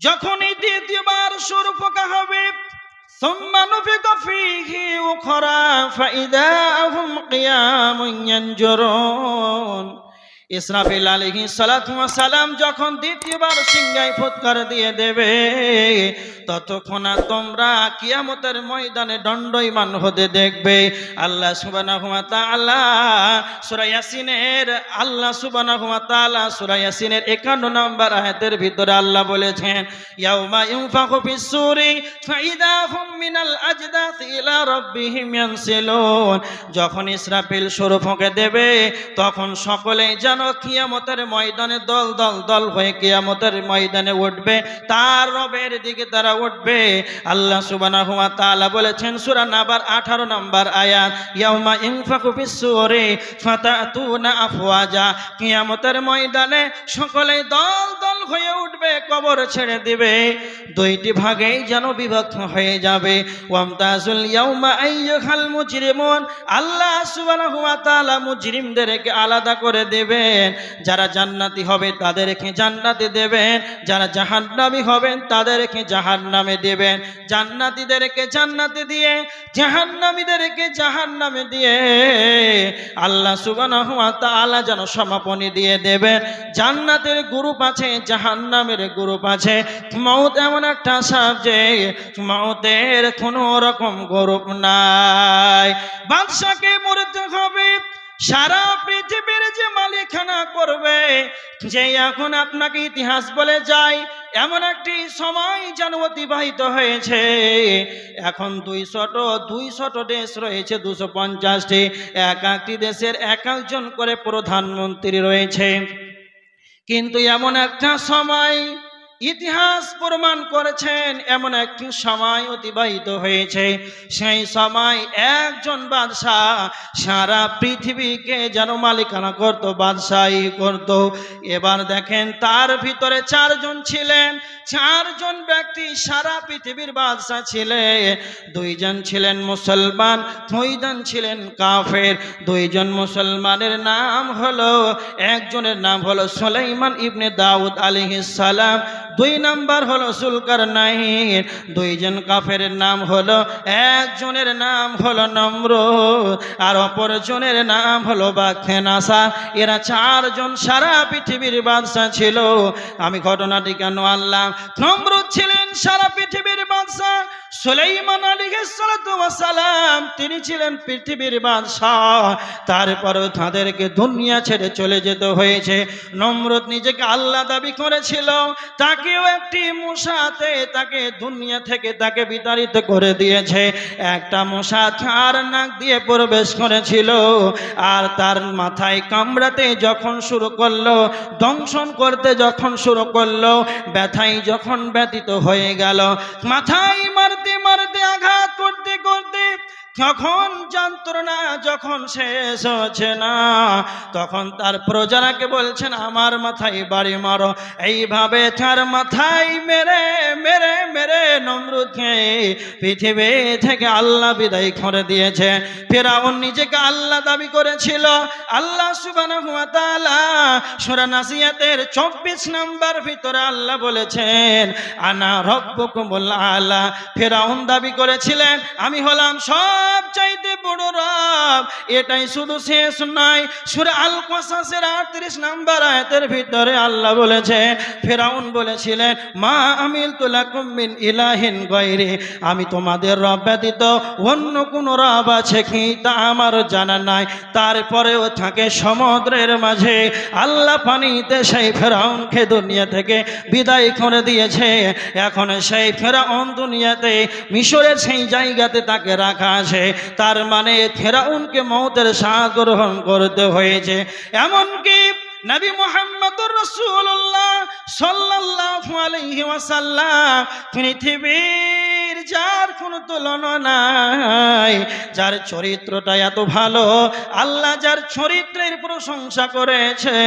যখনই দ্বিতীয়বার সুর পোকা হবে ثم نفق فيه أخرى فإذا هم قيام ينجرون ইসরাফিল আলহি সালাম যখন দ্বিতীয়বার সিংহায় ফুৎকার দিয়ে দেবে, ততক্ষণ তোমরা কিয়ামতের ময়দানে দণ্ডইমান হতে দেখবে। আল্লাহ সুবানাহু ওয়া তাআলা সূরা ইয়াসিনের, আল্লাহ সুবানাহু ওয়া তাআলা সূরা ইয়াসিনের 51 নম্বর আয়াতের ভিতরে আল্লাহ বলেছেন ফাইদা মিনাল যখন ইসরাফিল সুর দেবে, তখন সকলেই যেন কিয়ামতের ময়দানে দল দল দল হয়ে কিয়ামতের ময়দানে উঠবে, তার রবের দিকে তারা উঠবে। আল্লাহ সুবহানাহু ওয়া তাআলা বলেছেন, সূরা নাবার 18 নম্বর আয়াত, ইয়াউমা ইনফাকু ফিস-সূরি ফাতাতুনা আফওয়াজা। কিয়ামতের ময়দানে সকলেই দল দল হয়ে উঠবে, কবর ছেড়ে দিবে। দুইটি ভাগেই যেন বিভক্ত হয়ে যাবে। ওয়ামতাজুল ইয়াউমা আইয়ুহাল মুজরিমুন। আল্লাহ সুবহানাহু ওয়া তাআলা মুজরিমদেরকে আলাদা করে দেবেন, যারা জান্নাতি হবে তাদেরকে জান্নাতে দেবেন, যারা জাহান্নামী হবেন তাদেরকে জাহান্নামে দেবেন। জান্নাতীদেরকে জান্নাতে দিয়ে, জাহান্নামীদেরকে জাহান্নামে দিয়ে আল্লাহ ওয়া তাআলা যেন সমাপনী দিয়ে দেবেন। জান্নাতের গ্রুপ আছে, জাহান্নামের গ্রুপ আছে। মৌত এমন একটা সাবজেক্ট মৌতের কোনো রকম গ্রুপ নাই। বাদশাকে মরতে হবে সারা পৃথিবীর যে মালিকানা করবে, যে এখন আপনাকে ইতিহাস বলে যায়, এমন একটি সময় যেন অতিবাহিত হয়েছে। এখন দুই শত দুই শত দেশ রয়েছে, দুশো পঞ্চাশটি। এক একটি দেশের এক একজন করে প্রধানমন্ত্রী রয়েছে। কিন্তু এমন একটা সময় ইতিহাস প্রমাণ করেছেন, এমন একটি সময় অতিবাহিত হয়েছে। সেই সময় একজন বাদশাহ সারা পৃথিবীকে যেন মালিকানা করত, বাদশাহী করত। এবার দেখেন তার ভিতরে চারজন ছিলেন, চারজন ব্যক্তি সারা পৃথিবীর বাদশাহ ছিলেন দুইজন ছিলেন মুসলমান, দুইজন ছিলেন কাফের। দুইজন মুসলমানের নাম হলো, একজনের নাম হলো সুলাইমান ইবনে দাউদ আলাইহিস সালাম। দুই নাম্বার হলো সুলকার নাইন দুইজন কাফের নাম হলো, একজনের নাম হলো নম্র আর অপরজনের নাম হলো বাখেনাসা। এরা চারজন সারা পৃথিবীর বাদশাহ ছিল। আমি ঘটনাটি কেন আনলাম? নমরুদ ছিলেন সারা পৃথিবীর বাদশাহ। সুলাইমান সালাম, তিনি ছিলেন পৃথিবীর বাদশাহ। তারপরেও তাদেরকে দুনিয়া ছেড়ে চলে যেতে হয়েছে। নমরুদ নিজেকে আল্লাহ দাবি করেছিল। তাকেও একটি মশাতে তাকে দুনিয়া থেকে তাকে বিতাড়িত করে দিয়েছে। একটা মশা তার নাক দিয়ে প্রবেশ করেছিল আর তার মাথায় কামড়াতে যখন শুরু করল, দংশন করতে যখন শুরু করল ব্যথায় যখন ব্যতীত হয়ে গেল। মাথায় মারতে মারতে আঘাত করতে করতে যখন যন্ত্রণা যখন শেষ হচ্ছে না, তখন তার প্রজারাকে বলছেন, আমার মাথায় বাড়ি মারো। এইভাবে তার মাথায় মেরে মেরে মেরে নমরুদকে পৃথিবী থেকে আল্লাহ বিদায় করে দিয়েছে। ফেরাউন নিজেকে আল্লাহ দাবি করেছিল। আল্লাহ সুবহানাহু ওয়া তাআলা সূরা নাসিয়াতের 24 নাম্বার ভিতরে আল্লাহ বলেছেন, আনা রব্বুকুমুল আলা। ফেরাউন দাবি করেছিলেন, আমি হলাম সব চাইতে বড় রব। এটাই শুধু শেষ নয়। সূরা আল কসাসের 38 নাম্বার আয়াতের ভিতরে আল্লাহ বলেছে, ফেরাউন বলেছিলেন, মা আমিল তুলাকুম মিন ইলাহিন গায়রি। আমি তোমাদের রব ব্যতীত অন্য কোন রব আছে কি তা আমার জানা নাই। তারপরেও থাকে সমুদ্রের মাঝে। আল্লাহ পানিতে সেই ফেরাউনকে দুনিয়া থেকে বিদায় করে দিয়েছে। এখন সেই ফেরাউন দুনিয়াতে মিশরের সেই জায়গাতে তাকে রাখা আছে। তার মানে ফেরাউনকে মৌতের সাহা গ্রহণ করতে হয়েছে। এমনকি নবী মোহাম্মদ রসুল্লাহ সাল্লাহ আলহিম তিনি যার কোনো তুলনা নাই, যার চরিত্রটা এত ভালো, আল্লাহ যার চরিত্রের প্রশংসা করেছে।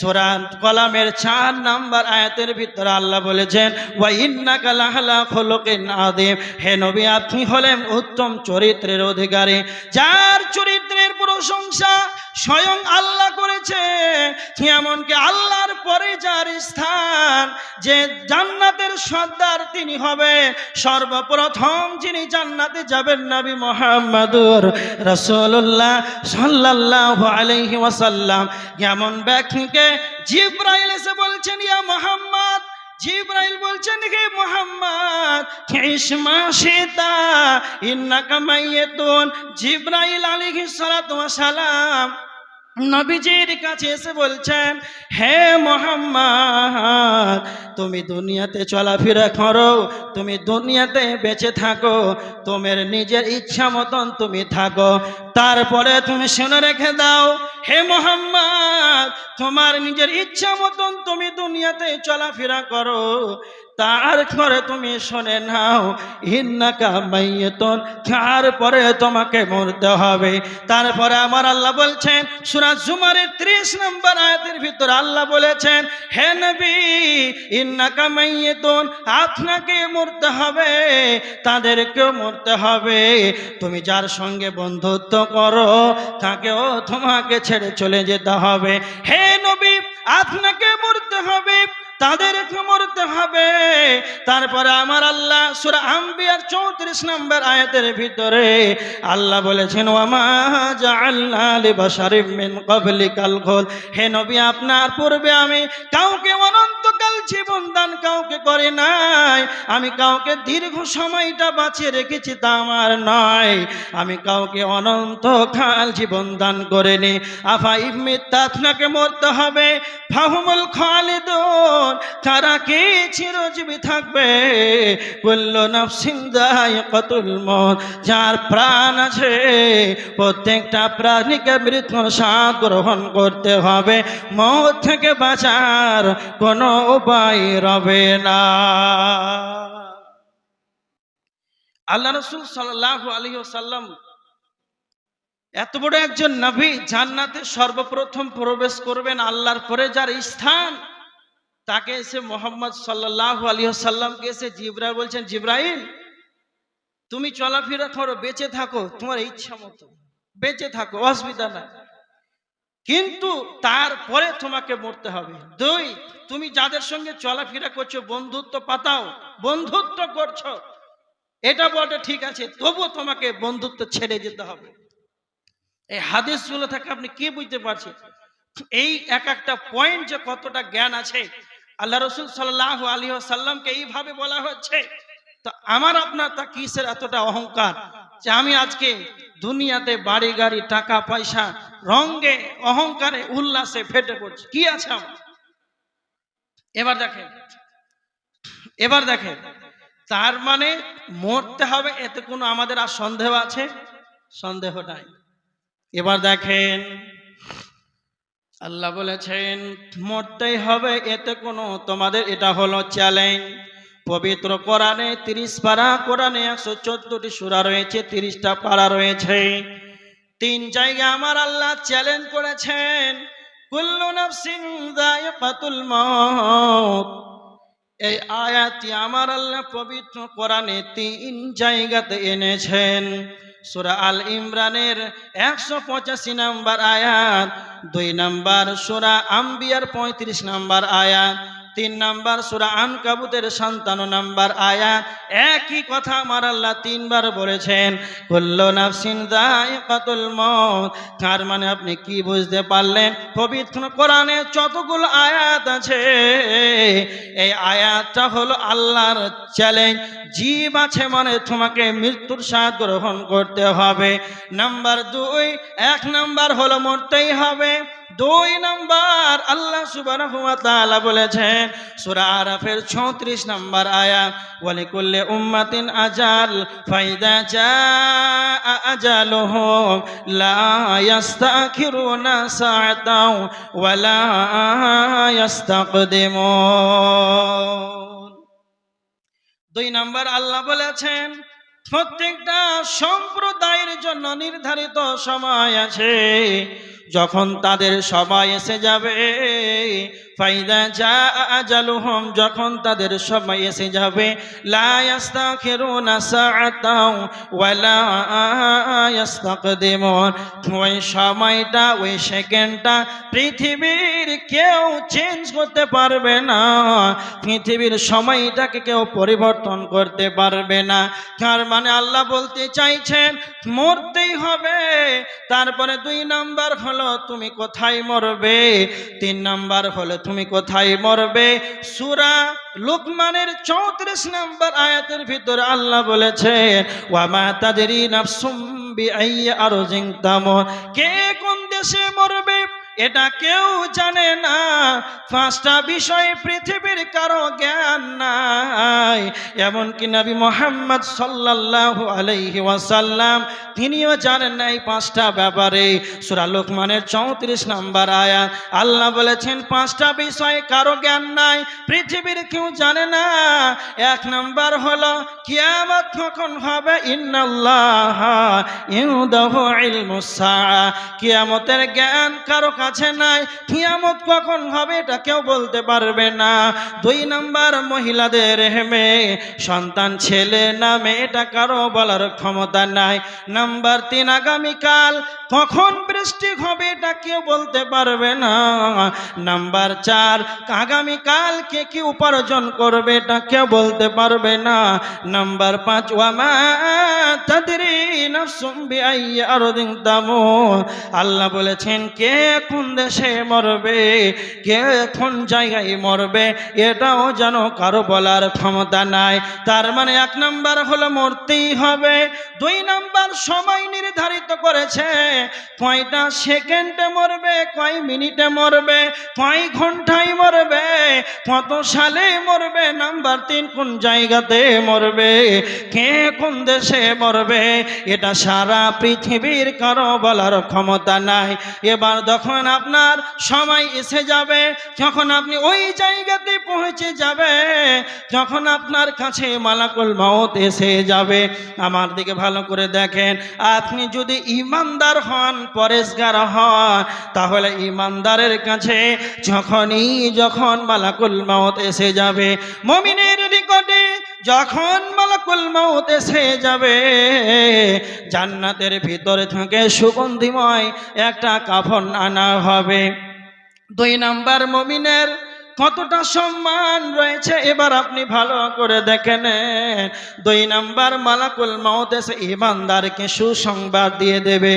সোরান কলামের চার নাম্বার আয়াতের ভিতরে আল্লাহ বলেছেন, ওয়া ইন্নাকা লাহালা খুলুকিন আযীম। হে নবী, আপনি হলেন উত্তম চরিত্রের অধিকারী। যার চরিত্রের পুরো প্রশংসা স্বয়ং আল্লাহ করেছে। এমনকি আল্লাহর পরে যার স্থান, যে জান্নাতের সর্দার তিনি হবে। সর্বপ্রথম যিনি জান্নাতে যাবেন নবী মোহাম্মদুর রসুল্লাহ সাল্লাহ আলহি ওয়াসাল্লাম। এমন ব্যক্তিকে জিব্রাইল এসে বলছেন, ইয়া মোহাম্মদ জিব্রাইল বলছেন, হে মোহাম্মদ ইসমা সীতা ইন্নাকা মাইয়াতুন। জিব্রাইল ওয়াস সালাম নবীজির কাছে এসে বলছেন, হে মোহাম্মদ, তুমি দুনিয়াতে চলাফেরা করো, তুমি দুনিয়াতে বেঁচে থাকো, তোমার নিজের ইচ্ছা মতন তুমি থাকো। তারপরে তুমি শুনে রেখে দাও, হে মোহাম্মদ, তোমার নিজের ইচ্ছা মতন তুমি দুনিয়াতে চলাফেরা করো। তারপরে তুমি শুনে নাও তারপরে তোমাকে মরতে হবে। তারপরে আমার আল্লাহ বলছেন, সূরা জুমারের 30 নম্বর আয়াতের ভিতর আল্লাহ বলেছেন, হে নবী, ইন্নাকা মাইয়াতুন, আপনাকে মরতে হবে, তাদেরকেও মরতে হবে। তুমি যার সঙ্গে বন্ধুত্ব করো, তাকেও তোমাকে ছেড়ে চলে যেতে হবে। হে নবী, আপনাকে মরতে হবে, তাদেরকে মরতে হবে। তারপরে আমার আল্লাহ সুরা আম্বিয়ার চৌত্রিশ নম্বর আয়াতের ভিতরে আল্লাহ বলেছেন মিন খুল হে নবী, আপনার পূর্বে আমি কাউকে অনন্তকাল জীবন দান কাউকে করে নাই। আমি কাউকে দীর্ঘ সময়টা বাঁচিয়ে রেখেছি তা আমার নয়। আমি কাউকে অনন্তকাল জীবন দান করিনি। আফা ইমিত্তা আপনাকে মরতে হবে। ফাহুমুল খালিদুন, তারা কে চিরজীবী থাকবে? কুল্ল নাফসিন যায়িকাতুল মউত, যার প্রাণ আছে প্রত্যেকটা প্রাণীকে মৃত্যুর স্বাদ গ্রহণ করতে হবে। মৌত থেকে বাঁচার কোনো উপায় রবে না। আল্লাহ রসুল সাল্লাহ আলী সাল্লাম এত বড় একজন নবী জান্নাতে সর্বপ্রথম প্রবেশ করবেন আল্লাহর পরে যার স্থান, তাকে এসে মোহাম্মদ সাল্লাহ আলী সাল্লামকে এসে জিব্রাইল বলছেন, জিব্রাইল, তুমি চলাফেরা করো, বেঁচে থাকো, তোমার ইচ্ছা মতো, বেঁচে থাকো, অসুবিধা নাই। কিন্তু তারপরে তোমাকে মরতে হবে। দুই, তুমি যাদের সঙ্গে চলাফেরা করছ, বন্ধুত্ব পাতাও, বন্ধুত্ব করছ, এটা বটে ঠিক আছে, তবুও তোমাকে বন্ধুত্ব ছেড়ে যেতে হবে। এই হাদিসগুলো থেকে আপনি কি বুঝতে পারছেন? এই এক একটা পয়েন্ট যে কতটা জ্ঞান আছে, আল্লাহ রসুল সাল্লাহ আলী সাল্লামকে এইভাবে বলা হচ্ছে, তো আমার আপনার তা কিসের এতটা অহংকার? যে আমি আজকে দুনিয়াতে বাড়ি, গাড়ি, টাকা, পয়সা রঙ্গে অহংকারে, উল্লাসে ফেটে পড়ছি। কি আছে আমার? এবার দেখেন এবার দেখেন, তার মানে মরতে হবে এতে কোনো আমাদের আর সন্দেহ আছে? সন্দেহ নাই। এবার দেখেন, আল্লাহ বলেছেন, মরতেই হবে এতে কোনো, তোমাদের এটা হলো চ্যালেঞ্জ পবিত্র কোরআনে তিরিশ পারা, কোরআনে একশো চোদ্দটি সুরা রয়েছে, তিরিশটা পারা রয়েছে। তিন জায়গায় আমার আল্লাহ চ্যালেঞ্জ করেছেন, কুল্লু নাফসিন যায়িকাতুল মাউত। এই আয়াতটি আমার আল্লাহ পবিত্র কোরআনে তিন জায়গাতে এনেছেন। সুরা আল ইমরানের একশো পঁচাশি নাম্বার আয়াত, দুই নাম্বার সুরা আম্বিয়ার পঁয়ত্রিশ নাম্বার আয়াত তিন নাম্বার সুরা আনকাবুতের সন্তান নাম্বার আয়াত। একই কথা আমার আল্লাহ তিনবার বলেছেন, কুল্লু নাফসিন যায়িকাতুল মউত। তার মানে আপনি কি বুঝতে পারলেন? পবিত্র কোরআনে যতগুলো আয়াত আছে, এই আয়াতটা হলো আল্লাহর চ্যালেঞ্জ জীব আছে মানে তোমাকে মৃত্যুর স্বাদ গ্রহণ করতে হবে। নাম্বার দুই, এক নাম্বার হলো মরতেই হবে। দুই নাম্বার আল্লাহ সুবহানাহু ওয়া তাআলা বলেছেন, সূরা 36 নাম্বার আয়াত, ওয়ালিকুল্লি উম্মাতিন আজাল, ফাইদা জাআ আজালুহুম, লা দুই নাম্বার আল্লাহ বলেছেন, প্রত্যেকটা সম্প্রদায়ের জন্য নির্ধারিত সময় আছে যখন তাদের সবাই এসে যাবে ফাইদা যা আজালুহম, যখন তাদের সময় এসে যাবে, লা ইয়াস্তাখিরুনা সাআতাও ওয়ালা ইয়াস্তাকদিমুন। ওই সময়টা, ওই সেকেন্ডটা পৃথিবীর কেউ চেঞ্জ করতে পারবে না। পৃথিবীর সময়টাকে কেউ পরিবর্তন করতে পারবে না। তার মানে আল্লাহ বলতে চাইছেন, মরতেই হবে। তারপরে দুই নাম্বার হলো, তুমি কোথায় মরবে? তিন নাম্বার হলো তুমি কোথায় মরবে? সুরা লোকমানের চৌত্রিশ নম্বর আয়াতের ভিতরে আল্লাহ বলেছেন, ওয়ামা তাদেরই নাফসুম বিআইয়ি আরজিন তামুন কে কোন দেশে মরবে? এটা কেউ জানে না। পাঁচটা বিষয়ে পৃথিবীর কারও জ্ঞান এমনকি নবী মোহাম্মদ সাল্লাল্লাহু আলাইহি ওয়াসাল্লাম তিনিও জানেন না এই পাঁচটা ব্যাপারে। সূরা লোকমানের চৌত্রিশ নাম্বার আয়াত। আল্লাহ বলেছেন, পাঁচটা বিষয়ে কারও জ্ঞান নাই, পৃথিবীর কেউ জানে না। এক নাম্বার হলো, কিয়ামত কখন হবে? কিয়ামতের জ্ঞান কারও কাছে নাই, কিয়ামত কখন হবে এটা কেউ বলতে পারবে না। দুই নাম্বার, মহিলাদের হেমে সন্তান, ছেলে না মেয়েটা কারও বলার ক্ষমতা নাই। নাম্বার তিন, আগামীকাল কখন বৃষ্টি হবে, এটা কেউ বলতে পারবে না। নাম্বার চার, আগামীকাল কে কি উপার্জন করবে, এটা কেউ বলতে পারবে না। নাম্বার পাঁচ ওয়ামা তামুন আল্লাহ বলেছেন, কে কোন দেশে মরবে, কে কোন জায়গায় মরবে, এটাও যেন কারও বলার ক্ষমতা নাই। তার মানে এক নাম্বার হলো মরতেই হবে। দুই নাম্বার সময় নির্ধারিত করেছে। কয়টা সেকেন্ডে মরবে, কয় মিনিটে মরবে, কয় ঘন্টায় মরবে, কত সালে মরবে, নাম্বার তিন কোন জায়গাতে মরবে, কে কোন দেশে মরবে, এটা সারা পৃথিবীর কারও বলার ক্ষমতা নাই। এবার যখন আপনার সময় এসে যাবে, যখন আপনি ওই জায়গাতে পৌঁছে যাবে, যখন আপনার কাছে মালাকুল মাউত এসে যাবে। আমার দিকে ভালো করে দেখেন। আপনি যদি ইমানদার হন, পরেশগার হন, তাহলে ইমানদারের কাছে যখনই যখন মালাকুল মাউত এসে যাবে, মমিনের নিকটে যখন মালাকুল মাউত এসে যাবে, জান্নাতের ভিতরে থেকে সুগন্ধিময় একটা কাফন আনা হবে। দুই নাম্বার মমিনের কতটা সম্মান রয়েছে? এবার আপনি ভালো করে দেখেন দুই নাম্বার, মালাকুল মাউত এসে ইমানদারকে সুসংবাদ দিয়ে দেবে।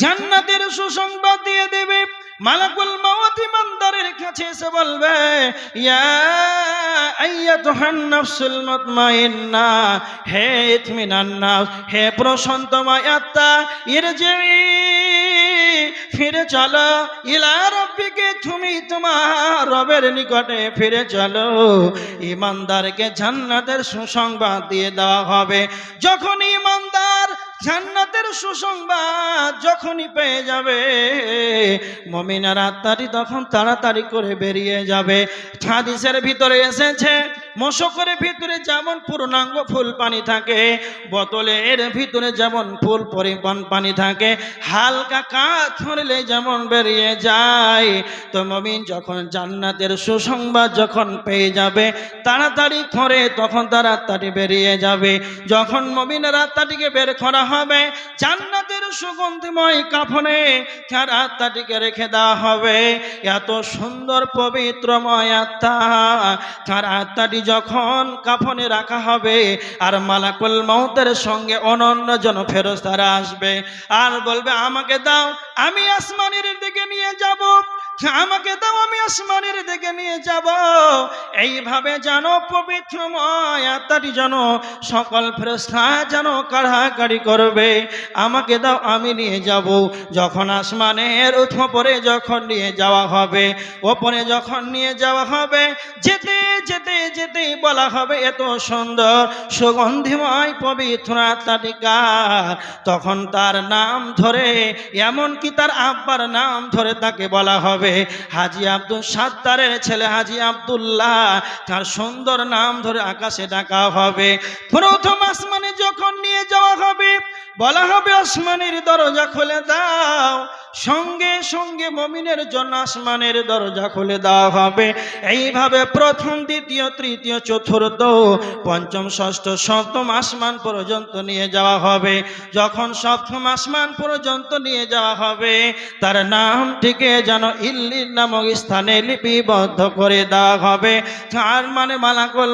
জান্নাতের সুসংবাদ দিয়ে দেবে। মালাকুল মাউত ইমানদারের কাছে এসে বলবে, ইয়া আইয়াতুহান হে ইতমিনান নাফস, হে প্রশান্তময় আত্মা ফিরে চলো, ইলা রব্বিকে তুমি তোমার রবের নিকটে ফিরে চলো। ইমানদারকে জান্নাতের সুসংবাদ দিয়ে দেওয়া হবে। যখন ইমানদার জান্নাতের সুসংবাদ যখনই পেয়ে যাবে, মমিনার আত্মাটি তখন তাড়াতাড়ি করে বেরিয়ে যাবে। হাদিসের ভিতরে এসেছে মশকের ভিতরে যেমন পূর্ণাঙ্গ ফুল পানি থাকে, বোতলের ভিতরে যেমন ফুল পরিমাণ পানি থাকে, হালকা কাজ ধরলে যেমন বেরিয়ে যায়, তো মমিন যখন জান্নাতের সুসংবাদ যখন পেয়ে যাবে, তাড়াতাড়ি করে তখন তার আত্মাটি বেরিয়ে যাবে। যখন মমিনের আত্মাটিকে বের করা হবে, জান্নাতের সুগন্ধিময় কাফনে তার আত্মাটিকে রেখে দেওয়া হবে। এত সুন্দর পবিত্রময় আত্মা তার আত্মাটি যখন কাফনে রাখা হবে, আর মালাকুল মৌতের সঙ্গে অনন্য জন ফেরস্তারা আসবে। আর বলবে, আমাকে দাও, আমি আসমানের দিকে নিয়ে যাব। আমাকে দাও, আমি আসমানের দিকে নিয়ে যাব। এইভাবে যেন পবিত্রময় আত্মাটি যেন সকল ফেরস্তা যেন কাড়াকাড়ি করবে। আমাকে দাও, আমি নিয়ে যাব। যখন আসমানের উপরে যখন নিয়ে যাওয়া হবে, ওপরে যখন নিয়ে যাওয়া হবে, যেতে যেতে যেতে দেখতেই বলা হবে, এত সুন্দর, সুগন্ধিময়, পবিত্র আত্মাটিকা তখন তার নাম ধরে, এমনকি তার আব্বার নাম ধরে তাকে বলা হবে, হাজি আব্দুল সাত্তারের ছেলে হাজি আব্দুল্লাহ। তার সুন্দর নাম ধরে আকাশে ডাকা হবে। প্রথম আসমানে যখন নিয়ে যাওয়া হবে, বলা হবে, আসমানের দরজা খুলে দাও। সঙ্গে সঙ্গে মমিনের জন্য আসমানের দরজা খুলে দেওয়া হবে। এইভাবে প্রথম, দ্বিতীয়, তৃতীয় চতুর্থ, পঞ্চম, ষষ্ঠ, সপ্তম আসমান পর্যন্ত নিয়ে যাওয়া হবে। যখন সপ্তম আসমান পর্যন্ত নিয়ে যাওয়া হবে, তার নামটিকে যেন ইল্লির নামক স্থানে লিপিবদ্ধ করে দেওয়া হবে। তার মানে মালাকুল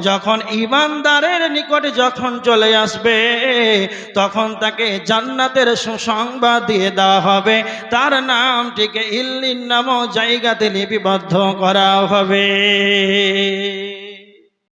যখন ইমানদারের নিকটে যখন চলে আসবে, তখন তাকে জান্নাতের সুসংবাদ দিয়ে দেওয়া হবে। তার নামটিকে ইল্লিন নামক জায়গাতে লিপিবদ্ধ করা হবে।